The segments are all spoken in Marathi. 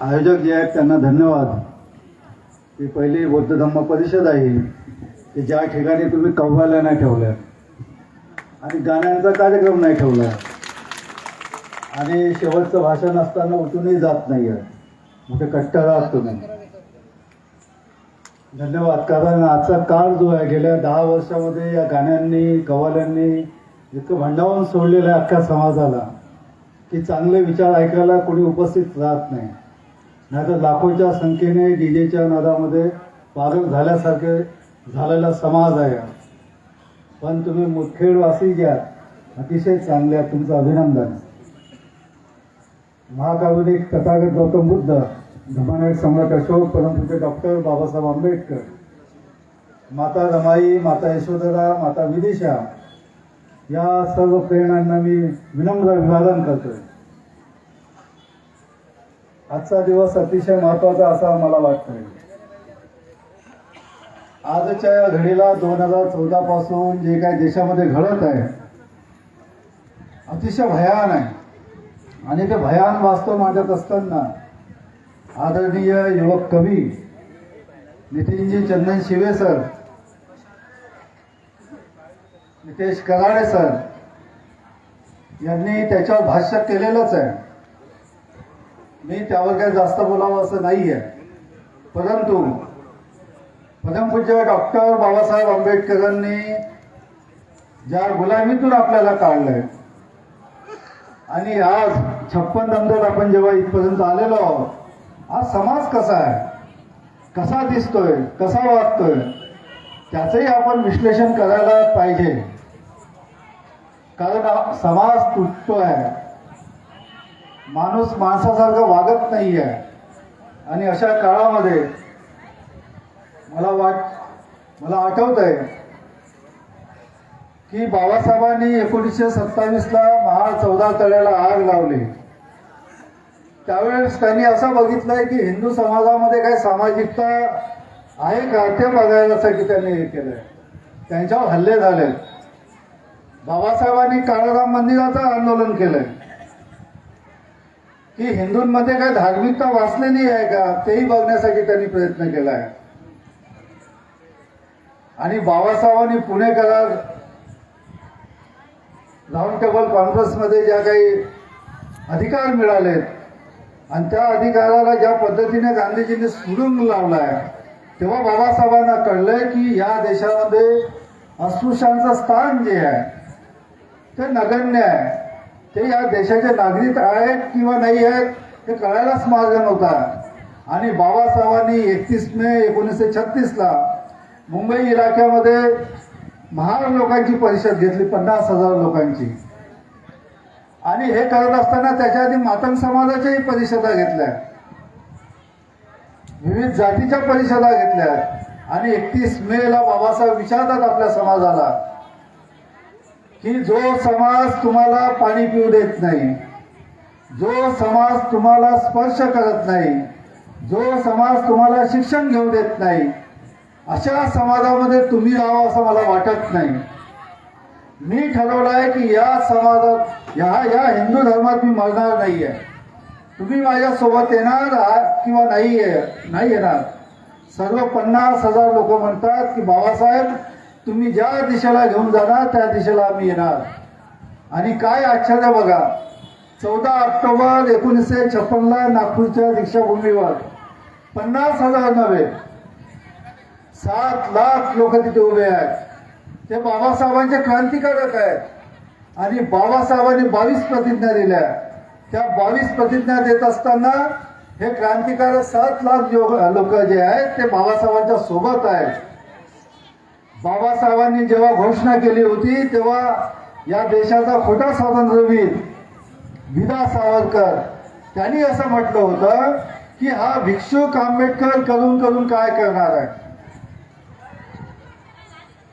आयोजक जे आहेत त्यांना धन्यवाद. ही पहिली बौद्ध धम्म परिषद आहे. की ज्या ठिकाणी तुम्ही कव्वाल्या नाही ठेवल्या. आणि गाण्यांचा कार्यक्रम नाही ठेवला. आणि शेवटचं भाषण असताना उठूनही जात नाही आहे मोठे कट्टर आहात तुम्ही. धन्यवाद. कारण आजचा काळ जो आहे गेल्या दहा वर्षामध्ये या गाण्यांनी कव्वाल्यांनी इतकं भांडावून सोडलेलं आहे अख्ख्या समाजाला की चांगले विचार ऐकायला कोणी उपस्थित राहत नाही. नाहीतर लाखोच्या संख्येने डीजेच्या नादामध्ये पागल झाल्यासारखे झालेला समाज आहे. पण तुम्ही मुदखेडवासी घ्या. अतिशय चांगले तुमचं अभिनंदन. महाकारुणिक तथागत गौतम बुद्ध धर्मनायक सम्राट अशोक परमपूज्य डॉक्टर बाबासाहेब आंबेडकर माता रमाई माता यशोधरा माता विदिशा या सर्व प्रेरणांना मी विनम्र अभिवादन करतोय. आजचा दिवस अतिशय महत्त्वाचा असा मला वाटतोय. आजच्या या घडीला दोन हजार चौदा पासून जे काही देशामध्ये घडत आहे अतिशय भयान आहे. आणि ते भयान वास्तव मांडत असताना आदरणीय युवक कवी नितीनजी चंदन शिवे सर नितेश कराडे सर यांनी त्याच्यावर भाष्य केलेलंच आहे. मी त्यावर काही जास्त बोलावं असं नाही आहे परंतु परमपूज्य डॉक्टर बाबासाहेब आंबेडकरांनी ज्या गुलामीतून आपल्याला काढलंय आणि आज छप्पन नंतर आपण जेव्हा इथपर्यंत आलेलो आहोत आज समाज कसा आहे? कसा दिसतोय? कसा वागतोय? त्याचंही आपण विश्लेषण करायला पाहिजे. कारण समाज समाज आहे माणूस माणसासारखं वागत नाही आहे आणि अशा काळामध्ये मला वाट मला आठवत आहे की बाबासाहेबांनी एकोणीसशे सत्तावीसला महाड चौदा तळ्याला आग लावली. त्यावेळेस त्यांनी असं बघितलंय की हिंदू समाजामध्ये काही सामाजिकता आहे का? ते बघायसाठी त्यांनी हे केलंय. त्यांच्यावर हल्ले झाले बाबासाहेबांनी काळाराम मंदिराचं आंदोलन केलंय. की हिंदूंमध्ये काय धार्मिकता वाचलेली आहे का तेही बघण्यासाठी त्यांनी प्रयत्न केला आहे. आणि बाबासाहेबांनी पुणे करार राऊंड टेबल कॉन्फरन्समध्ये ज्या काही अधिकार मिळालेत आणि त्या अधिकाराला ज्या पद्धतीने गांधीजींनी सुरूंग लावला आहे तेव्हा बाबासाहेबांना कळलंय की या देशामध्ये अस्पृश्यांचं स्थान जे आहे ते नगण्य आहे. ते या देशाचे नागरिक आहेत किंवा नाही आहेत हे कळायलाच मार्ग नव्हता. आणि बाबासाहेबांनी एकतीस मे एकोणीसशे छत्तीसला मुंबई इलाक्यामध्ये महार लोकांची परिषद घेतली पन्नास हजार लोकांची. आणि हे करत असताना त्याच्या आधी मातंग समाजाच्याही परिषदा घेतल्या. विविध जातीच्या परिषदा घेतल्या. आणि एकतीस मेला बाबासाहेब विचारतात आपल्या समाजाला की जो समाज तुम्हाला पाणी पिऊ देत नाही जो समाज तुम्हाला स्पर्श करत नाही जो समाज तुम्हाला शिक्षण घेऊ देत नाही अशा समाजामध्ये तुम्ही राहावं असं मला वाटत नाही. मी ठरवलं आहे की या समाजात या या हिंदू धर्मात मी मरणार नाही आहे तुम्ही माझ्यासोबत येणार किंवा नाही आहे नाही येणार. सर्व पन्नास हजार लोक म्हणतात की बाबासाहेब तुम्ही ज्या दिशेला घेऊन जाणार त्या दिशेला आम्ही येणार. आणि काय आश्चर्य बघा चौदा ऑक्टोबर एकोणीसशे छप्पनला नागपूरच्या दीक्षाभूमीवर पन्नास हजार नव्हे सात लाख लोक तिथे उभे आहेत. ते बाबासाहेबांचे क्रांतिकारक आहेत. आणि बाबासाहेबांनी बावीस प्रतिज्ञा दिल्या. त्या बावीस प्रतिज्ञा देत असताना हे क्रांतिकारक सात लाख लोक जे आहेत ते बाबासाहेबांच्या सोबत आहेत. बाबासाहेबांनी जेव्हा घोषणा केली होती तेव्हा या देशाचा खोटा स्वातंत्र्यवीर विदा सावरकर त्यांनी असं म्हटलं होतं की हा भिक्षुक आंबेडकर करून करून काय करणार आहे?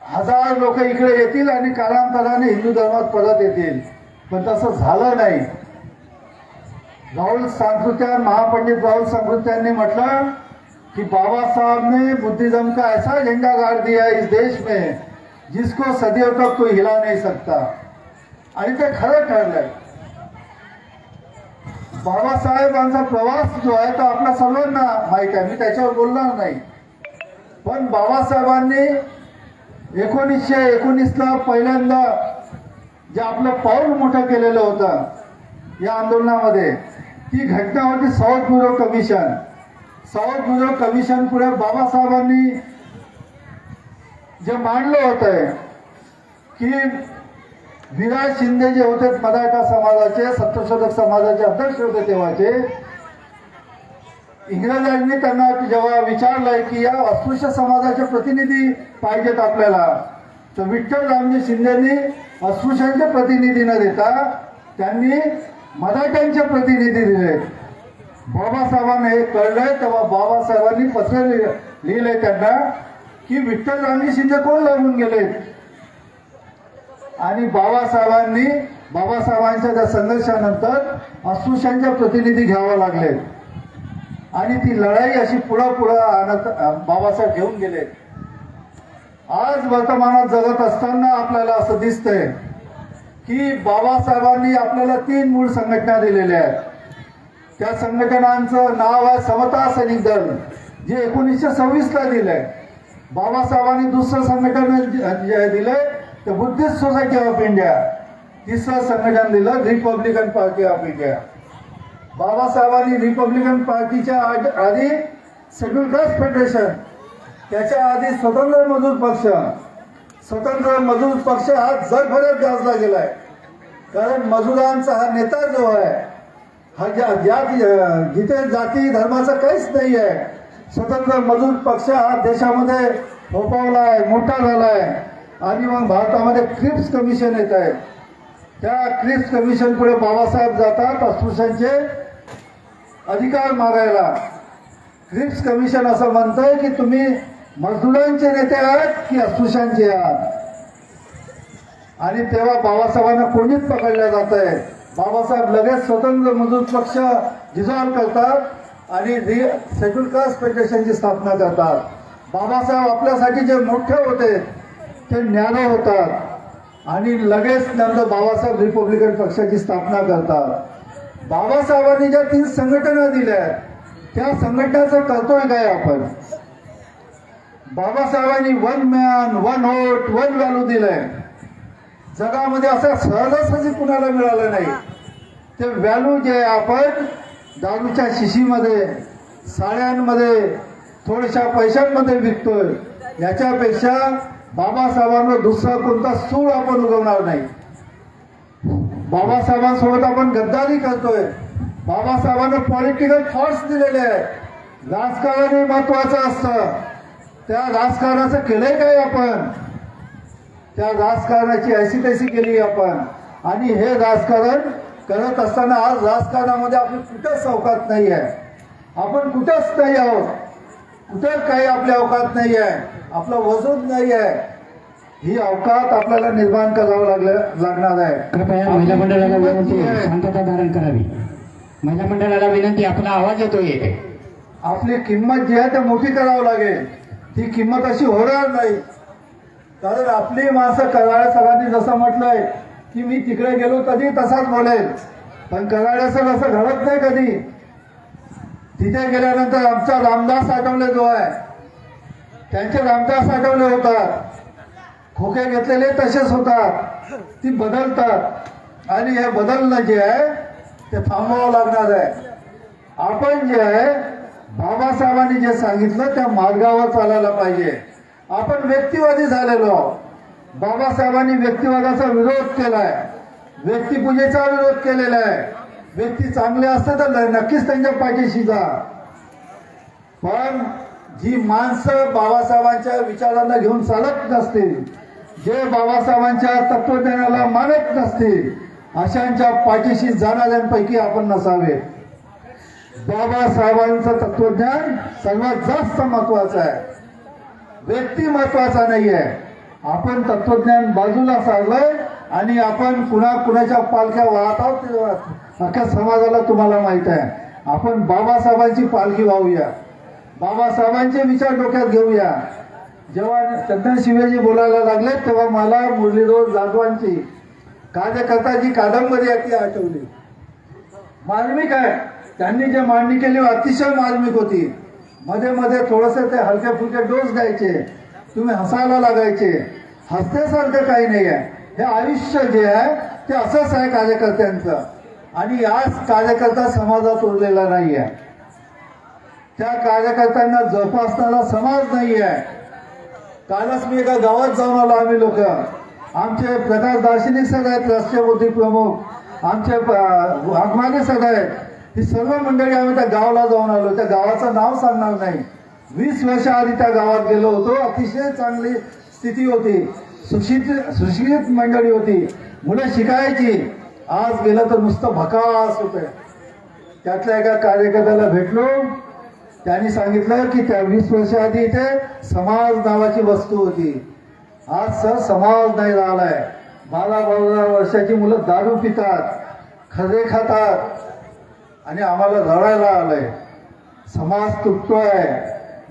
हजार लोक इकडे येतील आणि कालांतराने हिंदू धर्मात परत येतील. पण तसं झालं नाही. राहुल सांस्कृत्यान महापंडित राहुल सांस्कृत्यांनी म्हटलं कि बाबा साहब ने बुद्धिज्म का ऐसा झंडा गाड़ दिया इस देश में जिसको सदियों तक कोई हिला नहीं सकता। आणि ते खरं ठरलंय बाबासाहेबांचा प्रवास जो आहे तो आपल्या सर्वांना माहीत आहे मी त्याच्यावर बोलणार नाही। पण बाबासाहेबांनी एकोणीसशे एकोणीसला पहिल्यांदा जे आपलं पाऊल मोठं केलेलं होतं या आंदोलनामध्ये ती घटना होती Southborough Commission. Southborough Commission पुढे बाबासाहेबांनी जे मांडलं होतं की विराज शिंदे जे होते मराठा समाजाचे सत्यशोधक समाजाचे अध्यक्ष होते तेव्हाचे इंग्रजांनी त्यांना जेव्हा विचारलंय की या अस्पृश्य समाजाचे प्रतिनिधी पाहिजेत आपल्याला तर विठ्ठल रामजी शिंदेनी अस्पृश्यांचे प्रतिनिधी न देता त्यांनी मराठ्यांचे प्रतिनिधी दिले. बाबासाहेबांना हे कळलंय तेव्हा बाबासाहेबांनी पत्र लिहिलंय त्यांना की विठ्ठल रामजी शिंदे कोण लागून गेले? आणि बाबासाहेबांनी बाबासाहेबांच्या त्या संघर्षानंतर अस्पृश्यांच्या प्रतिनिधी घ्यावा लागले. आणि ती लढाई अशी पुढं पुढं आणत बाबासाहेब घेऊन गेले. आज वर्तमानात जगत असताना आपल्याला असं दिसतंय की बाबासाहेबांनी आपल्याला तीन मूळ संघटना दिलेल्या आहेत. त्या संघटनांचं नाव आहे समता सैनिक दल जे एकोणीसशे सव्वीसला दिलंय. बाबासाहेबांनी दुसरं संघटन जे- दिलंय ते बुद्धिस्ट सोसायटी ऑफ इंडिया. तिसरं संघटन दिलं रिपब्लिकन पार्टी ऑफ इंडिया. बाबासाहेबांनी रिपब्लिकन पार्टीच्या आधी शेड्यूल कास्ट फेडरेशन त्याच्या आधी स्वतंत्र मजूर पक्ष. स्वतंत्र मजूर पक्ष हा जगभरात गाजला गेलाय. कारण मजुरांचा हा नेता जो आहे हा ज्या ज्या जिथे जाती धर्माचं काहीच नाही आहे स्वतंत्र मजूर पक्ष हा देशामध्ये फोपावला आहे मोठा झाला आहे आणि मग भारतामध्ये क्रिप्स कमिशन येत आहे. त्या क्रिप्स कमिशन पुढे बाबासाहेब जातात अस्पृश्यांचे अधिकार मागायला. क्रिप्स कमिशन असं म्हणतंय की तुम्ही मजदुरांचे नेते आहात की अस्पृश्यांचे आहात? आणि तेव्हा बाबासाहेबांना कोणीच पकडल्या जात आहे बाबासाहेब लगेच स्वतंत्र मजूर पक्ष डिझॉल्व करतात आणि रि शेड्यूल कास्ट फेडरेशनची स्थापना करतात. बाबासाहेब आपल्यासाठी जे मोठे होते ते ज्ञान होतात. आणि लगेच नंतर बाबासाहेब रिपब्लिकन पक्षाची स्थापना करतात. बाबासाहेबांनी ज्या तीन संघटना दिल्या त्या संघटनाचं करतोय काय आपण? बाबासाहेबांनी one man one vote one value दिलंय. जगामध्ये असं सहजासहजी म्हणजे कुणाला मिळालं नाही. ते व्हॅल्यू जे आहे आपण दारूच्या शिशीमध्ये साड्यांमध्ये थोड्याशा पैशांमध्ये विकतोय. याच्यापेक्षा बाबासाहेबांवर दुसरा कोणता सूळ आपण उगवणार नाही. बाबासाहेबांसोबत आपण गद्दारी करतोय. बाबासाहेबांना पॉलिटिकल थॉट्स दिलेले आहेत. राजकारण महत्वाचं असतं. त्या राजकारणाचं केलंय काय आपण? त्या राजकारणाची ऐशी तैसी केली आपण. आणि हे राजकारण करत असताना आज राजकारणामध्ये आपली कुठंच अवकात नाही आहे. आपण कुठंच नाही आहोत? कुठंच काही आपल्या अवकात नाही आहे? आपलं वजूद नाही आहे. ही अवकात आपल्याला निर्माण करावं लागलं लागणार आहे. कृपया महिला मंडळाला विनंती शांतता धारण करावी. महिला मंडळाला विनंती आपला आवाज येतोय आपली किंमत जी आहे ते मोठी करावं लागेल. ती किंमत अशी होणार नाही. कारण आपली माणसं कराड्या सरांनी जसं म्हटलंय की मी तिकडे गेलो कधी तसाच बोलेल. पण कराड्याचं असं घडत नाही कधी. तिथे गेल्यानंतर आमचा रामदास आठवले जो आहे त्यांचे रामदास आठवले होतात. खोके घेतलेले तसेच होतात. ती बदलतात. आणि हे बदलणं जे आहे ते थांबवावं लागणार आहे. आपण जे आहे बाबासाहेबांनी जे सांगितलं त्या मार्गावर चालायला पाहिजे. आपण व्यक्तिवादी झालेलो आहोत. बाबासाहेबांनी व्यक्तिवादाचा विरोध केलाय. व्यक्तिपूजेचा विरोध केलेला आहे. व्यक्ती चांगले असते तर नक्कीच त्यांच्या पाठीशी जा. पण जी माणसं बाबासाहेबांच्या विचारांना घेऊन चालत नसतील जे बाबासाहेबांच्या तत्वज्ञानाला मानत नसतील अशांच्या पाठीशी जाणाऱ्यांपैकी आपण नसावे. बाबासाहेबांचं तत्वज्ञान सर्वात जास्त महत्वाचं आहे. व्यक्ती महत्त्वाचा नाही आहे आपण तत्वज्ञान बाजूला सारलंय आणि आपण कुणा कुणाच्या पालख्या वाहत आहोत अख्ख्या समाजाला तुम्हाला माहीत आहे. आपण बाबासाहेबांची पालखी वाहूया. बाबासाहेबांचे विचार डोक्यात घेऊया. जेव्हा चंदन शिवेजी बोलायला लागले तेव्हा मला मुरलीधर जाधवांची कार्यकर्ताची कादंबरी आहे ती आठवली. मार्मिक आहे. त्यांनी जे मांडणी केली अतिशय मार्मिक होती. मध्ये मध्ये थोडस ते हलके फुलके डोस द्यायचे तुम्ही हसायला लागायचे. हसण्यासारखं काही नाही आहे. हे आयुष्य जे आहे ते असंच आहे कार्यकर्त्यांचं. आणि आज कार्यकर्ता समाजात उरलेला नाही आहे त्या कार्यकर्त्यांना जोपासणारा समाज नाही आहे कालच मी एका गावात जाऊन आलो आम्ही लोक. आमचे प्रकाश दार्शनिक सर आहेत राष्ट्रीय प्रमुख. आमचे अगमाने सर आहेत. ही सर्व मंडळी आम्ही त्या गावाला जाऊन आलो. त्या गावाचं नाव सांगणार नाही. वीस वर्ष आधी त्या गावात गेलो होतो. अतिशय चांगली स्थिती होती. सुशिक्षित सुशिक्षित मंडळी होती. मुलं शिकायची. आज गेलं तर नुसतं भकास होत त्यातल्या एका कार्यकर्त्याला भेटलो. त्यांनी सांगितलं की त्या वीस वर्षाआधी इथे समाज नावाची वस्तू होती. आज सर समाज नाही राहिलाय. बारा बारा वर्षाची मुलं दारू पितात खरे खातात. आणि आम्हाला रडायला आलंय. समाज तुटतोय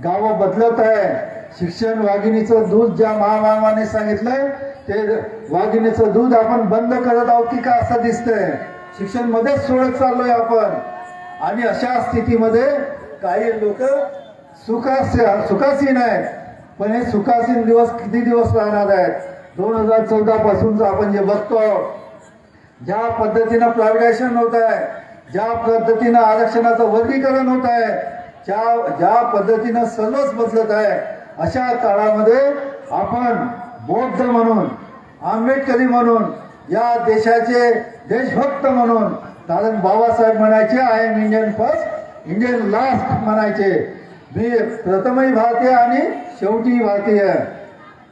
गावं बदलत आहे. शिक्षण वाघिणीचं दूध ज्या महामामाने सांगितलंय ते वाघिणीचं दूध आपण बंद करत आहोत की का असं दिसतंय? शिक्षण मध्येच सोडत चाललोय आपण. आणि अशा स्थितीमध्ये काही लोक सुखास सुखासीन आहेत. पण हे सुखासीन दिवस किती दिवस राहणार आहेत? दोन हजार चौदा पासूनच आपण जे बघतो ज्या पद्धतीनं प्रायव्हेटायझेशन होत आहे ज्या पद्धतीनं आरक्षणाचं वर्गीकरण होत आहे ज्या ज्या पद्धतीनं सर्वच बदलत आहे अशा काळामध्ये आपण बौद्ध म्हणून आंबेडकरी म्हणून या देशाचे देशभक्त म्हणून कारण बाबासाहेब म्हणायचे I am Indian first Indian last म्हणायचे. मी प्रथमही भारतीय आणि शेवटी भारतीय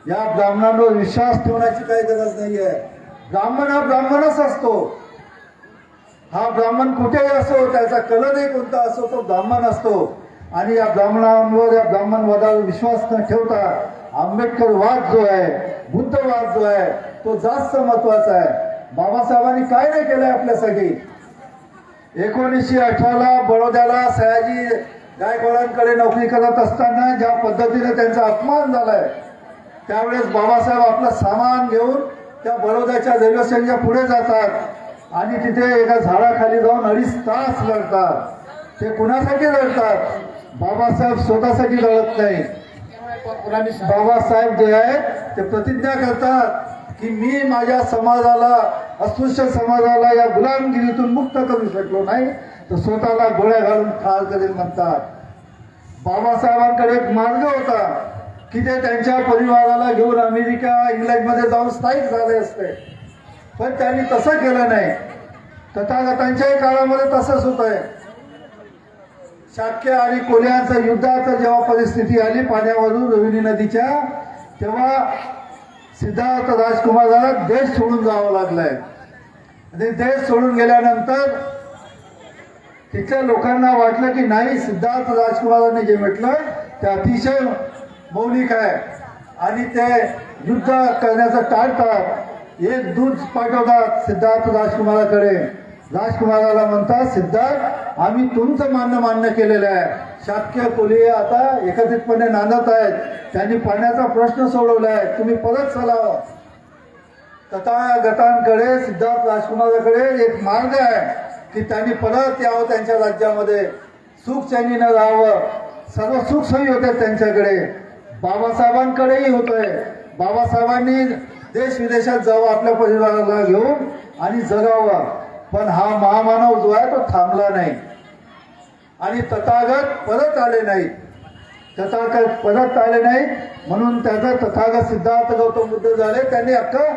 या ब्राह्मणांवर विश्वास ठेवण्याची काही गरज नाही आहे ब्राह्मण हा ब्राह्मणच असतो. हा ब्राह्मण कुठेही असो त्याचा कलरही कोणता असो तो ब्राह्मण असतो. आणि या ब्राह्मणांवर या ब्राह्मणवादावर विश्वास न ठेवता आंबेडकर वाद जो आहे बुद्धवाद जो आहे तो जास्त महत्त्वाचा आहे. बाबासाहेबांनी काय नाही केलंय आपल्यासाठी? एकोणीसशे अठराला बडोद्याला सयाजी गायकवाडांकडे नोकरी करत असताना ज्या पद्धतीने त्यांचा अपमान झालाय त्यावेळेस बाबासाहेब आपलं सामान घेऊन त्या बडोद्याच्या रेल्वे स्टेशनच्या पुढे जातात. आणि तिथे एका झाडाखाली जाऊन अडीच तास लढतात ते कुणासाठी लढतात बाबासाहेब स्वतःसाठी लढत नाही. बाबासाहेब जे आहे ते प्रतिज्ञा करतात की मी माझ्या समाजाला अस्पृश्य समाजाला या गुलामगिरीतून मुक्त करू शकलो नाही तर स्वतःला गोळ्या घालून ठार करेल म्हणतात. बाबासाहेबांकडे एक मार्ग होता की ते त्यांच्या परिवाराला घेऊन अमेरिका इंग्लंडमध्ये जाऊन स्थायिक झाले असते. पण त्यांनी तसं केलं नाही. तथागतांच्याही काळामध्ये तसंच होत आहे शाक्य आणि कोल्यांचं युद्धाचं जेव्हा परिस्थिती आली पाण्यावरून रोहिणी नदीच्या तेव्हा सिद्धार्थ राजकुमाराला देश सोडून जावं लागलाय. आणि देश सोडून गेल्यानंतर तिथल्या लोकांना वाटलं की नाही सिद्धार्थ राजकुमारांनी जे म्हटलं ते अतिशय मौलिक आहे. आणि ते युद्ध करण्याचं टाळतात. एक दूध पाठवतात सिद्धार्थ राजकुमाराकडे. राजकुमाराला म्हणतात सिद्धार्थ आम्ही तुमचं मान्य मान्य केलेलं आहे. शाक्य कोली आता एकत्रितपणे नांदत आहेत. त्यांनी पाण्याचा प्रश्न सोडवला आहे तुम्ही परत चलावं. तथागतांकडे सिद्धार्थ राजकुमाराकडे एक मार्ग आहे की त्यांनी परत यावं त्यांच्या राज्यामध्ये. सुखचैनीनं राहावं. सर्व सुख सोयी होत्या त्यांच्याकडे. बाबासाहेबांकडेही होतंय. बाबासाहेबांनी देश विदेशात जावं आपल्या परिवाराला घेऊन आणि जगावं. पण हा महामानव जो आहे तो थांबला नाही. आणि तथागत परत आले नाहीत. तथागत परत आले नाहीत. म्हणून त्याचा तथागत सिद्धार्थ गौतम बुद्ध झाले. त्यांनी अख्खं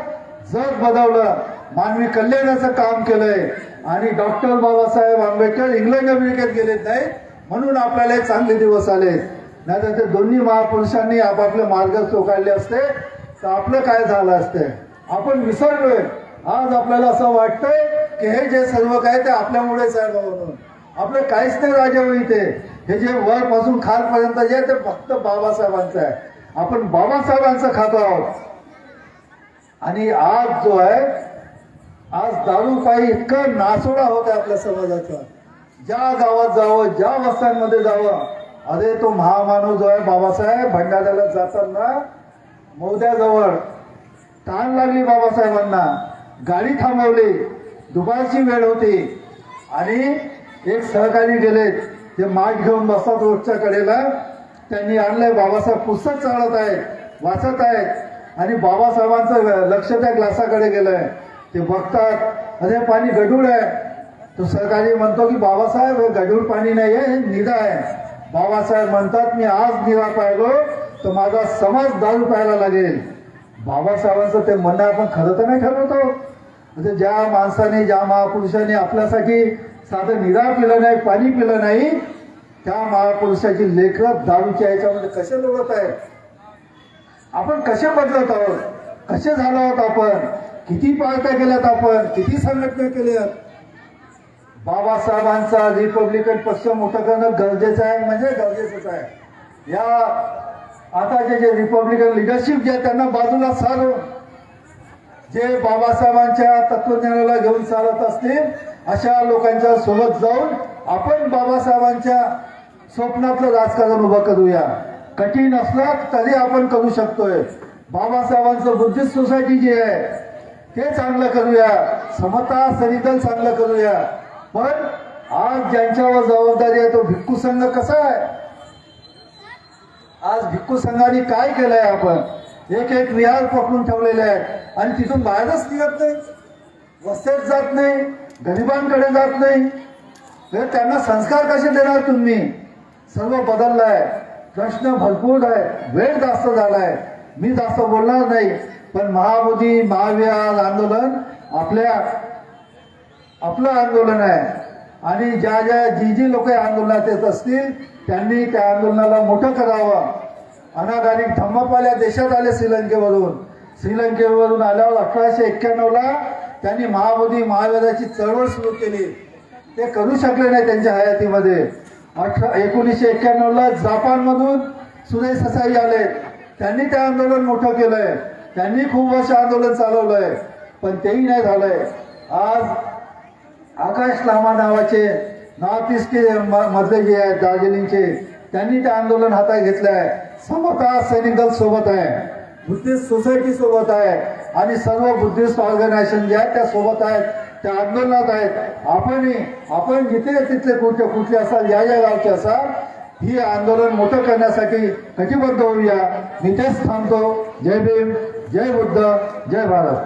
जग बदललं मानवी कल्याणाचं काम केलंय. आणि डॉक्टर बाबासाहेब आंबेडकर इंग्लंड अमेरिकेत गेलेत नाही. म्हणून आपल्याला चांगले दिवस आले नाहीतर ते दोन्ही महापुरुषांनी आपापले मार्ग चोकाळले असते. तर आपलं काय झालं असतं? आपण विसरलोय. आज आपल्याला असं वाटतंय की हे जे सर्व काय ते आपल्यामुळेच आहे म्हणून. आपलं काहीच नाही राजावं इथे. हे जे वरपासून खालपर्यंत जे ते फक्त बाबासाहेबांचं आहे. आपण बाबासाहेबांचं खातो आहोत. आणि आज जो आहे आज दारू पायी इतकं नासोडा होत आहे आपल्या समाजाचा. ज्या गावात जावं ज्या वस्त्यांमध्ये जावं अरे तो महामानव जो आहे बाबासाहेब भंडाऱ्याला जाताना मोद्याजवळ ताण लागली बाबासाहेबांना. गाडी थांबवली. दुपारची वेळ होती. आणि एक सहकारी गेले ते माठ घेऊन बसतात रोडच्या कडेला. त्यांनी आणलंय. बाबासाहेब पुस्तक चालत आहेत वाचत आहेत. आणि बाबासाहेबांचं लक्ष त्या ग्लासाकडे गेलंय. ते बघतात. अरे पाणी गढूळ आहे. तो सहकारी म्हणतो की बाबासाहेब हे गढूळ पाणी नाही आहे हे निदा आहे. बाबासाहेब म्हणतात मी आज निरा पाहिलो. तर माझा समाज दारू प्यायला लागेल. बाबासाहेबांचं ते म्हणणं आपण खरं तर नाही ठरवतो म्हणजे ज्या माणसाने ज्या महापुरुषाने आपल्यासाठी साधं निरा पिलं नाही पाणी पिलं नाही त्या महापुरुषाची लेखक दारूच्या याच्यामध्ये कसे लोळत आहेत? आपण कसे बदलत आहोत? कसे झालो आहोत आपण? किती पार्ट्या केल्यात आपण? किती संघटना केल्यात? बाबासाहेबांचा रिपब्लिकन पक्ष मोठं करणं गरजेचं आहे म्हणजे गरजेचंच आहे. या आताचे जे रिपब्लिकन लिडरशिप जे आहे त्यांना बाजूला सारव जे बाबासाहेबांच्या तत्वज्ञानाला घेऊन चालत असतील अशा लोकांच्या सोबत जाऊन आपण बाबासाहेबांच्या स्वप्नातलं राजकारण उभं करूया. कठीण असलं तरी आपण करू शकतोय. बाबासाहेबांचं बुद्धिस्ट सोसायटी जी आहे ते चांगलं करूया. समता सरिदल चांगलं करूया. पण आज ज्यांच्यावर जबाबदारी आहे तो भिक्खू संघ कसा आहे? आज भिक्खू संघाने काय केलंय आपण? एक एक विहार पकडून ठेवलेले आहेत. आणि तिथून बाहेरच निघत नाही. वस्त्यात जात नाही. गरिबांकडे जात नाही. तर त्यांना संस्कार कसे देणार तुम्ही? सर्व बदललाय. प्रश्न भरपूर आहे. वेळ जास्त झालाय. मी जास्त बोलणार नाही. पण महाबोधी महाविहार आंदोलन आपल्या आपलं आंदोलन आहे. आणि ज्या ज्या जी जी लोक आंदोलनात येत असतील त्यांनी त्या आंदोलनाला मोठं करावं अनाधारित धम्मपाल आल्या देशात आले श्रीलंकेवरून. श्रीलंकेवरून आल्यावर अठराशे एक्क्याण्णवला त्यांनी महाबोधी महावीराची चळवळ सुरू केली. ते करू शकले नाही त्यांच्या हयातीमध्ये. अठरा एकोणीसशे एक्क्याण्णवला जपानमधून सुरेश ससाई आले. त्यांनी ते आंदोलन मोठं केलंय. त्यांनी खूप वर्ष आंदोलन चालवलंय. पण तेही नाही झालंय. आज आकाश लामा नावाचे नॉर्थ ईस्ट म- मधले जे आहेत दार्जिलिंगचे त्यांनी ते आंदोलन हातात घेतलं आहे समता सैनिक दल सोबत आहे. बुद्धिस्ट सोसायटी सोबत आहे. आणि सर्व बुद्धिस्ट ऑर्गनायझेशन जे आहेत त्या सोबत आहेत त्या आंदोलनात आहेत. आपणही आपण जिथे तिथले कुठे कुठले असाल या या गावचे असाल ही आंदोलन मोठं करण्यासाठी कटिबद्ध होऊया. मी तेच थांबतो. जय भीम जय बुद्ध जय भारत.